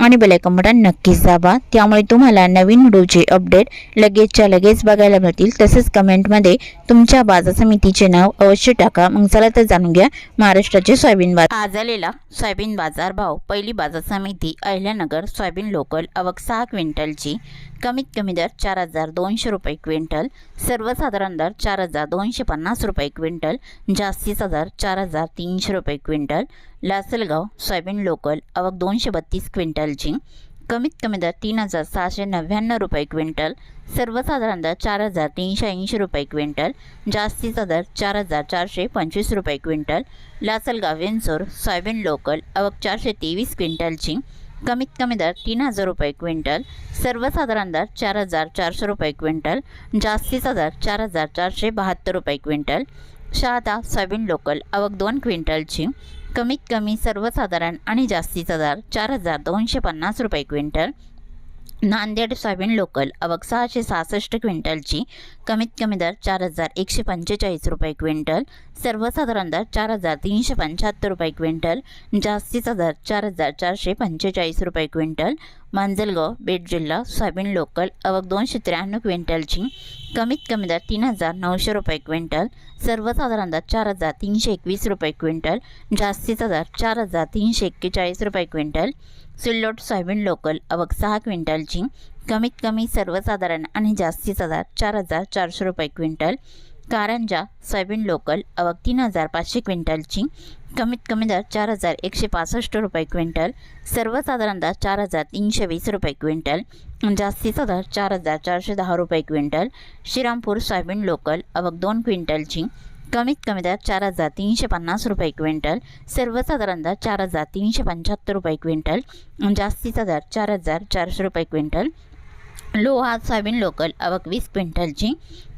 आणि bell icon button नक्कीच दाबा. त्यामुळे तुम्हाला नवीन व्हिडिओचे अपडेट लगेचच्या लगेच बघायला मिळतील. तसेच कमेंटमध्ये तुमच्या बाजार समितीचे नाव अवश्य टाका. मग चला तर जाणून घ्या महाराष्ट्राचे सोयाबीन बाजार. आज आलेला सोयाबीन बाजार भाव पहिली बाजार समिती अहिल्यानगर सोयाबीन लोकल आवक सहा क्विंटलची. कमीत कमी दर चार हजार दोनशे रुपये क्विंटल. सर्वसाधारण दर चार हजार दोनशे पन्नास रुपये क्विंटल. जास्तीचा दर चार हजार तीनशे रुपये क्विंटल. लासलगाव सोयाबीन लोकल आवक दोनशे बत्तीस क्विंटलची कमीत कमी दर तीन हजार सहाशे नव्याण्णव रुपये क्विंटल सर्वसाधारण दर चार हजार तीनशे ऐंशी रुपये क्विंटल जास्तीचा दर चार हजार चारशे पंचवीस रुपये quintal Lasalgaon Vinchur soybean local आवक चारशे तेवीस क्विंटलची कमीत कमी दर तीन हजार रुपये क्विंटल सर्वसाधारण दर चार हजार चारशे रुपये क्विंटल जास्तीचा दर चार हजार चारशे बहात्तर रुपये क्विंटल शहादा सोयाबीन लोकल आवक दोन क्विंटलची कमीत कमी सर्वसाधारण आणि जास्तीचा दर चार हजार दोनशे पन्नास रुपये क्विंटल. नांदेड सोयाबीन लोकल आवक सहाशे सहासष्ट क्विंटलची कमीत कमी दर चार हजार एकशे पंचेचाळीस रुपये क्विंटल सर्वसाधारण दर चार हजार तीनशे पंच्याहत्तर रुपये क्विंटल जास्तीचा दर चार हजार चारशे पंचेचाळीस रुपये क्विंटल मांजलगाव बीड जिल्हा सोयाबीन लोकल आवक दोनशे त्र्याण्णव क्विंटलची कमीत कमी दर तीन हजार नऊशे रुपये क्विंटल सर्वसाधारण दर चार हजार तीनशे एकवीस रुपये क्विंटल जास्तीचा दर चार हजार तीनशे एक्केचाळीस रुपये क्विंटल सिल्लोड सोयाबीन लोकल अवघ सहा क्विंटलची कमीत कमी सर्वसाधारण आणि जास्तीचा दर चार हजार चारशे रुपये क्विंटल कारंजा सोयाबीन लोकल आवक तीन हजार पाचशे क्विंटलची कमीत कमी दर चार हजार एकशे पासष्ट रुपये क्विंटल सर्वसाधारण दर चार हजार तीनशे वीस रुपये क्विंटल जास्तीचा दर चार हजार चारशे दहा रुपये क्विंटल श्रीरामपूर सोयाबीन लोकल आवक दोन क्विंटलची कमीत कमी दर चार हजार तीनशे पन्नास रुपये क्विंटल सर्वसाधारण दर चार हजार तीनशे पंच्याहत्तर रुपये क्विंटल जास्तीचा दर चार हजार चारशे रुपये क्विंटल. लोहा सोयाबीन लोकल आवक वीस क्विंटलची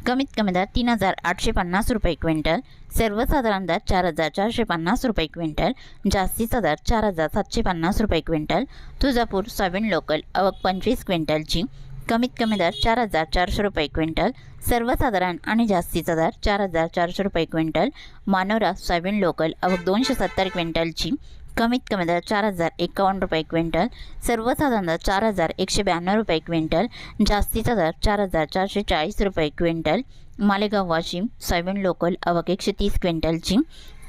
कमीत कमी दर तीन हजार आठशे पन्नास रुपये क्विंटल सर्वसाधारण दर चार हजार चारशे पन्नास रुपये क्विंटल जास्तीचा दर चार हजार सातशे पन्नास रुपये क्विंटल. तुळजापूर सोयाबीन लोकल आवक पंचवीस क्विंटलची कमीत कमी दर चार हजार चारशे रुपये क्विंटल सर्वसाधारण आणि जास्तीचा दर चार हजार चारशे रुपये क्विंटल मानोरा सोयाबीन लोकल अवघ दोनशे सत्तर क्विंटलची कमीत कमी दर चार हजार एकावन्न रुपये क्विंटल सर्वसाधारण दर चार हजार एकशे ब्याण्णव रुपये क्विंटल जास्तीचा दर चार हजार चारशे चाळीस रुपये quintal Malegaon Washim soybean local अवघ एकशे तीस क्विंटलची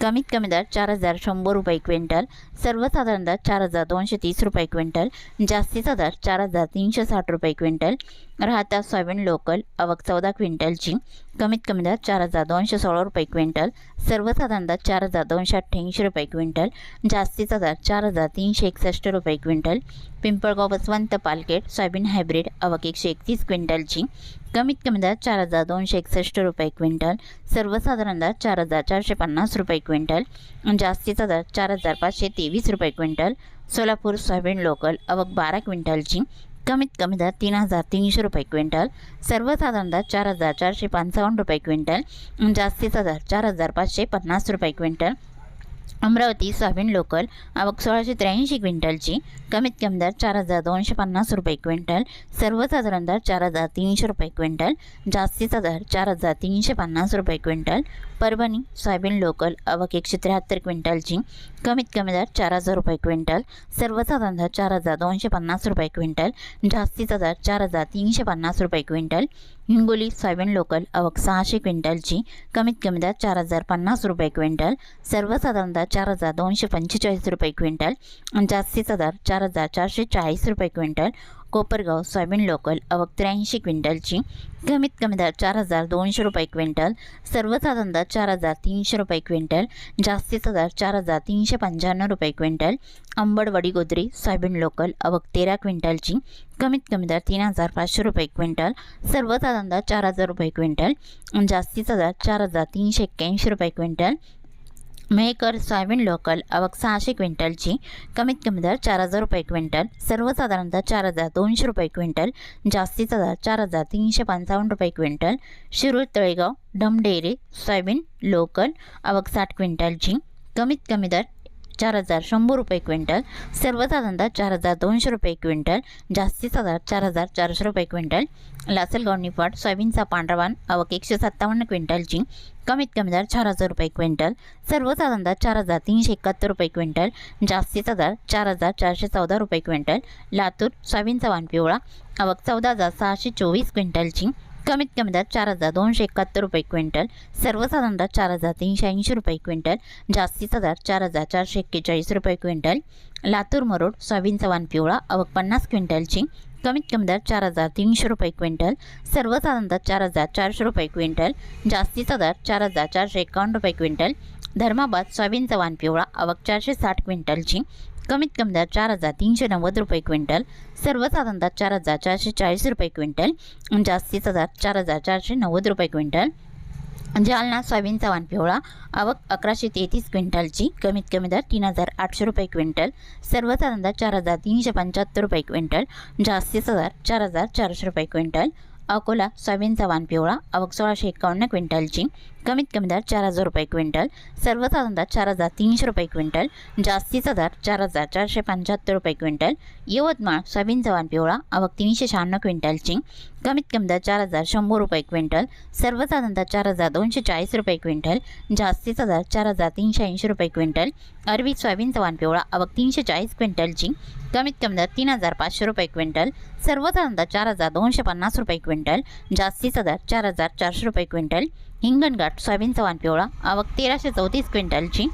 कमीत कमी दर चार हजार शंभर रुपये क्विंटल सर्वसाधारण दर चार हजार दोनशे तीस रुपये क्विंटल जास्तीचा दर चार हजार तीनशे साठ रुपये क्विंटल. राहता सोयाबीन लोकल आवक चौदा क्विंटलची कमीत कमी दर चार हजार दोनशे सोळा रुपये क्विंटल सर्वसाधारण दर चार हजार दोनशे अठ्ठ्याऐंशी रुपये क्विंटल जास्तीचा दर चार हजार तीनशे एकसष्ट रुपये क्विंटल. पिंपळगाव बसवंत पालकेट सोयाबीन हायब्रिड आवक एकशे एकतीस क्विंटलची कमीत कमी दर चार हजार दोनशे एकसष्ट रुपये क्विंटल सर्वसाधारण दर चार हजार चारशे पन्नास रुपये क्विंटल जास्तीचा दर चार हजार पाचशे तेवीस रुपये क्विंटल. सोलापूर सोयाबीन लोकल अवक बारा क्विंटलची कमीत कमी दर तीन हजार तीनशे रुपये क्विंटल. सर्वसाधारण दर चार हजार चारशे पंचावन्न रुपये क्विंटल जास्तीचा दर चार हजार पाचशे पन्नास रुपये क्विंटल. अमरावती सोयाबीन लोकल आवक सोळाशे त्र्याऐंशी क्विंटलची कमीत कमी दर चार हजार दोनशे पन्नास रुपये क्विंटल सर्वसाधारण दर चार हजार तीनशे रुपये क्विंटल जास्तीचा दर चार हजार तीनशे पन्नास रुपये क्विंटल परभणी सोयाबीन लोकल आवक एकशे त्र्याहत्तर क्विंटलची कमीत कमी दर चार हजार रुपये क्विंटल सर्वसाधारण दर चार हजार दोनशे पन्नास रुपये क्विंटल जास्तीचा दर चार हजार तीनशे पन्नास रुपये क्विंटल हिंगोली सोयाबीन लोकल आवक सहाशे क्विंटलची कमीत कमी दर चार हजार पन्नास रुपये क्विंटल सर्वसाधारण दर चार हजार दोनशे पंचेचाळीस रुपये क्विंटल आणि जास्तीचा दर चार हजार चारशे चाळीस रुपये क्विंटल. कोपरगाव सोयाबीन लोकल आवक त्र्याऐंशी क्विंटलची. कमीत कमी दर चार हजार दोनशे रुपये क्विंटल. सर्वसाधारण दर चार हजार तीनशे रुपये क्विंटल. जास्तीचा दर चार हजार तीनशे पंच्याण्णव रुपये quintal. Ambadwadi Godri soybean local आवक तेरा क्विंटलची. कमीत कमी दर तीन हजार पाचशे रुपये क्विंटल. सर्वसाधारण दर चार हजार रुपये क्विंटल. आणि जास्तीचा दर चार हजार तीनशे एक्क्याऐंशी रुपये क्विंटल. मेहकर सोयाबीन लोकल आवक सहाशे क्विंटलची कमीत कमी दर चार हजार रुपये क्विंटल सर्वसाधारणतः चार हजार दोनशे रुपये क्विंटल जास्तीचा दर चार हजार तीनशे पंचावन्न रुपये quintal Shirur Talegaon Dhamdhere soybean local आवक साठ क्विंटलची कमीत कमी दर चार हजार शंभर रुपये क्विंटल सर्वसाधारणतः चार हजार दोनशे रुपये क्विंटल जास्तीचा दर चार हजार चारशे रुपये क्विंटल. लासलगाव निफाड सोयाबीनचा पांढरावान आवक एकशे सत्तावन्न क्विंटलची कमीत कमी दर चार हजार रुपये क्विंटल. सर्वसाधारणतः चार हजार तीनशे एकाहत्तर रुपये क्विंटल जास्तीचा दर चार हजार चारशे चौदा रुपये क्विंटल. लातूर सोयाबीनचा वाण पिवळा आवक चौदा हजार सहाशे चोवीस क्विंटलची कमीत कमी दर चार हजार दोनशे एकाहत्तर रुपये क्विंटल सर्वसाधारणतः चार हजार तीनशे ऐंशी रुपये क्विंटल जास्तीचा दर चार हजार चारशे एक्केचाळीस रुपये क्विंटल. लातूर मरोड सोयाबीनचा वाण पिवळा आवक पन्नास क्विंटलची कमीत कमी दर चार हजार तीनशे रुपये क्विंटल सर्वसाधारणतः चार हजार चारशे रुपये क्विंटल जास्तीचा दर चार हजार चारशे एकावन्न रुपये क्विंटल. धर्माबाद सोयाबीनचा वाण पिवळा आवक चारशे साठ क्विंटलची कमीत कमी दर चार हजार तीनशे नव्वद रुपये क्विंटल सर्वसाधारणतः चार हजार चारशे चाळीस रुपये क्विंटल जास्तीचा दर चार हजार चारशे नव्वद रुपये क्विंटल. जालना सोयाबीनचा वाण पिवळा आवक अकराशे तेहतीस क्विंटलची कमीत कमी दर तीन हजार आठशे रुपये क्विंटल सर्वसाधारणतः चार हजार तीनशे पंच्याहत्तर रुपये क्विंटल जास्तीचा दर चार हजार चारशे रुपये क्विंटल. अकोला सोयाबीनचा वाण पिवळा आवक सोळाशे एकावन्न क्विंटलची कमीत कमी दर चार हजार रुपये क्विंटल सर्वसाधारणतः चार हजार तीनशे रुपये क्विंटल जास्तीचा दर चार हजार चारशे पंच्याहत्तर रुपये क्विंटल यवतमाळ सोयाबीन जवान पिवळा आवक तीनशे शहाण्णव क्विंटलची कमीत कमी दर चार हजार शंभर रुपये क्विंटल सर्वसाधारणतः चार हजार दोनशे चाळीस रुपये क्विंटल जास्तीचा दर चार हजार तीनशे ऐंशी रुपये क्विंटल अरबी सोयाबीन जवान पिवळा आवक तीनशे चाळीस क्विंटलची कमीत कमी दर तीन हजार पाचशे रुपये क्विंटल सर्वसाधारणतः चार हजार दोनशे पन्नास रुपये क्विंटल जास्तीचा दर चार हजार चारशे रुपये क्विंटल हिंगणघाट सोयाबीनचा वाण पिवळा. आवक तेराशे चौतीस क्विंटलची.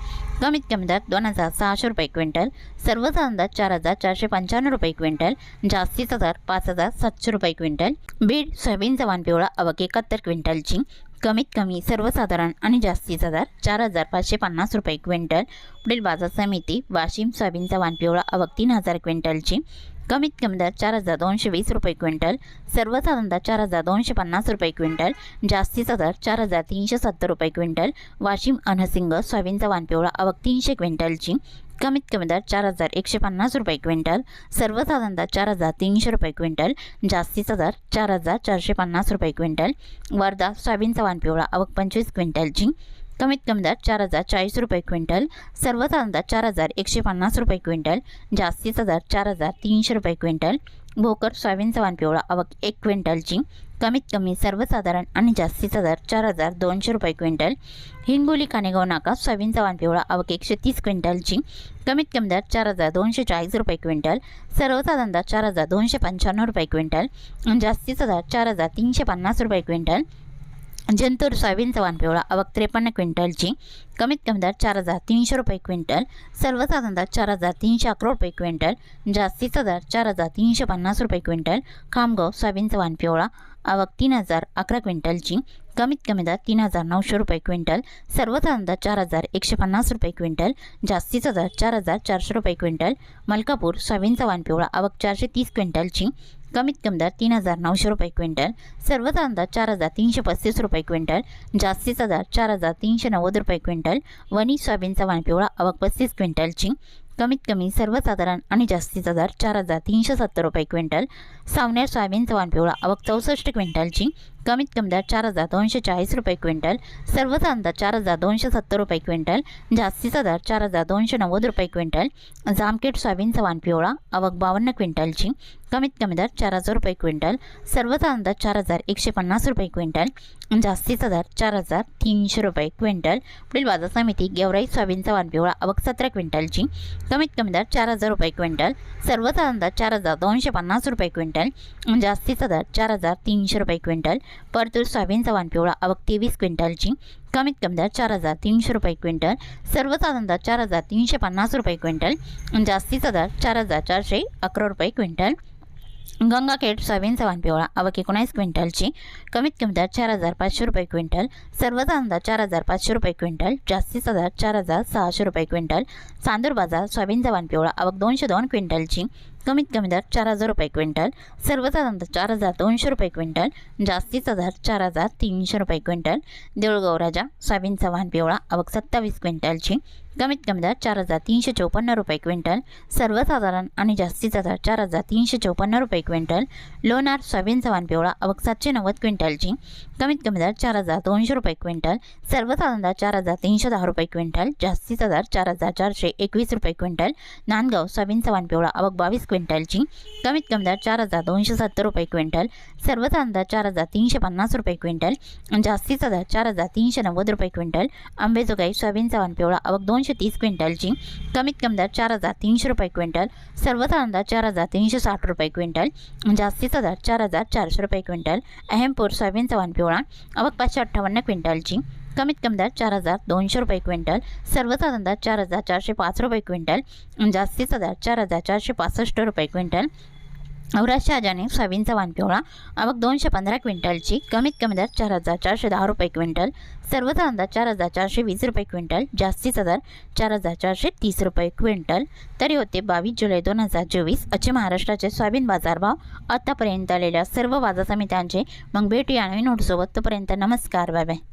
कमीत कमी दर दोन हजार सहाशे रुपये क्विंटल. सर्वसाधारणतः चार हजार चारशे पंच्याण्णव रुपये क्विंटल. जास्तीचा दर पाच हजार सातशे रुपये क्विंटल. बीड सोयाबीनचा वाण पिवळा. आवक एकाहत्तर क्विंटलची. कमीत कमी सर्वसाधारण आणि जास्तीचा दर चार हजार पाचशे पन्नास रुपये क्विंटल. पुढील बाजार समिती वाशिम सोयाबीनचा वाण पिवळा. आवक तीन हजार क्विंटलची. कमीत कमी दर चार हजार दोनशे वीस रुपये क्विंटल सर्वसाधारणतः चार हजार दोनशे पन्नास रुपये क्विंटल जास्तीचा दर चार हजार तीनशे सत्तर रुपये क्विंटल वाशिम अनहसिंग सोयाबीनचा वानपिवळा अवक आवक तीनशे क्विंटलची कमीत कमी दर चार हजार एकशे पन्नास रुपये क्विंटल सर्वसाधारणतः चार हजार तीनशे रुपये क्विंटल जास्तीचा दर चार हजार चारशे पन्नास रुपये क्विंटल वर्धा सोयाबीनचा वानपिवळा आवक पंचवीस क्विंटलची कमीत कमी दर चार हजार चाळीस रुपये क्विंटल सर्वसाधारणतः चार हजार एकशे पन्नास रुपये क्विंटल जास्तीचा दर चार हजार तीनशे रुपये क्विंटल भोकर सोयाबीनचा वानपिवळा आवक एक क्विंटलची कमीत कमी सर्वसाधारण आणि जास्तीचा दर चार हजार दोनशे रुपये क्विंटल हिंगोली कानेगाव नाका सोयाबीनचा वानपिवळा आवक एकशे तीस क्विंटलची कमीत कमी दर चार हजार दोनशे चाळीस रुपये क्विंटल सर्वसाधारणतः चार हजार दोनशे पंच्याण्णव रुपये क्विंटल आणि जास्तीचा दर चार हजार तीनशे पन्नास रुपये क्विंटल जंतूर सोयाबीनचा वानपिवळा आवक त्रेपन्न क्विंटलची कमीत कमी दर चार हजार तीनशे रुपये क्विंटल. सर्वसाधारणतः चार हजार तीनशे अकरा रुपये क्विंटल. जास्तीचा दर चार हजार तीनशे पन्नास रुपये क्विंटल. खामगाव सोयाबीनचा वानपिवळा आवक तीन हजार अकरा क्विंटलची कमीत कमी दर तीन हजार नऊशे रुपये क्विंटल. सर्वसाधारणतः चार हजार एकशे पन्नास रुपये क्विंटल. जास्तीचा दर चार हजार चारशे रुपये क्विंटल. मलकापूर सोयाबीनचा वानपिवळा आवक चारशे तीस क्विंटलची कमीत कमी दर तीन हजार नऊशे रुपये क्विंटल सर्वसाधारणतः चार हजार तीनशे पस्तीस रुपये क्विंटल जास्तीचा दर चार हजार तीनशे नव्वद रुपये क्विंटल वणी सोयाबीनचा वाण पिवळा आवक पस्तीस क्विंटलची कमीत कमी सर्वसाधारण आणि जास्तीचा दर चार हजार तीनशे सत्तर रुपये क्विंटल सावनेर सोयाबीनचा वाण पिवळा आवक चौसष्ट क्विंटलची कमीत कमी दर चार हजार दोनशे चाळीस रुपये क्विंटल सर्वसाधारणतः चार हजार दोनशे सत्तर रुपये क्विंटल जास्तीचा दर चार हजार दोनशे नव्वद रुपये क्विंटल जामकेट सोयाबीनचा वाण पिवळा आवक बावन्न क्विंटलची कमीत कमी दर चार हजार रुपये क्विंटल सर्वसाधारणतः चार हजार एकशे पन्नास रुपये क्विंटल जास्तीचा दर चार हजार तीनशे रुपये क्विंटल. पुढील बाजार समिती गेवराई सोयाबीनचा वाण पिवळा आवक सतरा क्विंटलची कमीत कमी दर चार हजार रुपये क्विंटल सर्वसाधारणतः चार हजार दोनशे पन्नास रुपये क्विंटल जास्तीचा दर चार हजार तीनशे रुपये क्विंटल परतूर सोयाबीनचा वाण पिवळा आवक तेवीस क्विंटलची. कमीत कमी दर चार हजार तीनशे रुपये क्विंटल. सर्वसाधारणतः चार हजार तीनशे पन्नास रुपये क्विंटल. जास्तीचा दर चार हजार चारशे अकरा रुपये क्विंटल. गंगाखेड सोयाबीन चव्हाण पिवळा आवक एकोणीस क्विंटलची. कमीत कमी दर चार हजार पाचशे रुपये क्विंटल. सर्वसाधारण दर चार हजार पाचशे रुपये क्विंटल. जास्तीचा दर चार हजार सहाशे रुपये क्विंटल. चांदूर बाजार सोयाबीन जवान पिवळा आवक दोनशे दोन क्विंटलची. कमीत कमी दर चार हजार रुपये क्विंटल सर्वसाधारण दर चार हजार दोनशे रुपये क्विंटल जास्तीचा दर चार हजार तीनशे रुपये क्विंटल देऊळगाव राजा सोयाबीन चव्हाण पिवळा आवक सत्तावीस क्विंटलची कमीत कमी दर चार हजार तीनशे चौपन्न रुपये क्विंटल सर्वसाधारण आणि जास्तीचा दर चार हजार तीनशे चौपन्न रुपये क्विंटल लोणार सोयाबीन चव्हाण पिवळा आवक सातशे नव्वद क्विंटलची कमीत कमी दर चार हजार दोनशे रुपये क्विंटल सर्वसाधारण दर चार हजार तीनशे दहा रुपये क्विंटल जास्तीचा दर चार हजार चारशे एकवीस रुपये क्विंटल नांदगाव सोयाबीन चव्हाण पिवळा आवक बावीस क्विंटलची. कमीत कमी दर चार हजार दोनशे सत्तर रुपये क्विंटल. सर्वसाधारण दर चार हजार तीनशे पन्नास रुपये क्विंटल. जास्तीचा दर चार हजार तीनशे नव्वद रुपये क्विंटल. आंबेजोगाई सोयाबीन चव्हाण पिवळा अवघ दोनशे तीस क्विंटलची. कमीत कमी दर चार हजार तीनशे रुपये क्विंटल. सर्वसाधारण दर चार हजार तीनशे साठ रुपये क्विंटल. जास्तीचा दर चार हजार चारशे रुपये क्विंटल. अहमपूर सोयाबीन चव्हाण पिवळा अवघ पाचशे अठ्ठावन्न क्विंटलची. कमीत कमी दर चार हजार दोनशे रुपये क्विंटल सर्वसाधारण दर चार हजार चारशे पाच रुपये क्विंटल जास्तीचा दर चार हजार चारशे पासष्ट रुपये क्विंटल. औराज शहाजाने सोयाबीन चव्हाण पिवळा आवक दोनशे पंधरा क्विंटलची कमीत कमी दर चार हजार चारशे दहा रुपये क्विंटल सर्वसाधारण दर चार हजार चारशे वीस रुपये क्विंटल जास्तीचा दर चार हजार चारशे तीस रुपये क्विंटल. तरी होते बावीस जुलै दोन हजार चोवीस असे महाराष्ट्राचे सोयाबीन बाजारभाव आतापर्यंत आलेल्या सर्व बाजार समित्यांचे मग भेटूया नवीन नोटसोबत. तोपर्यंत नमस्कार बाय बाय.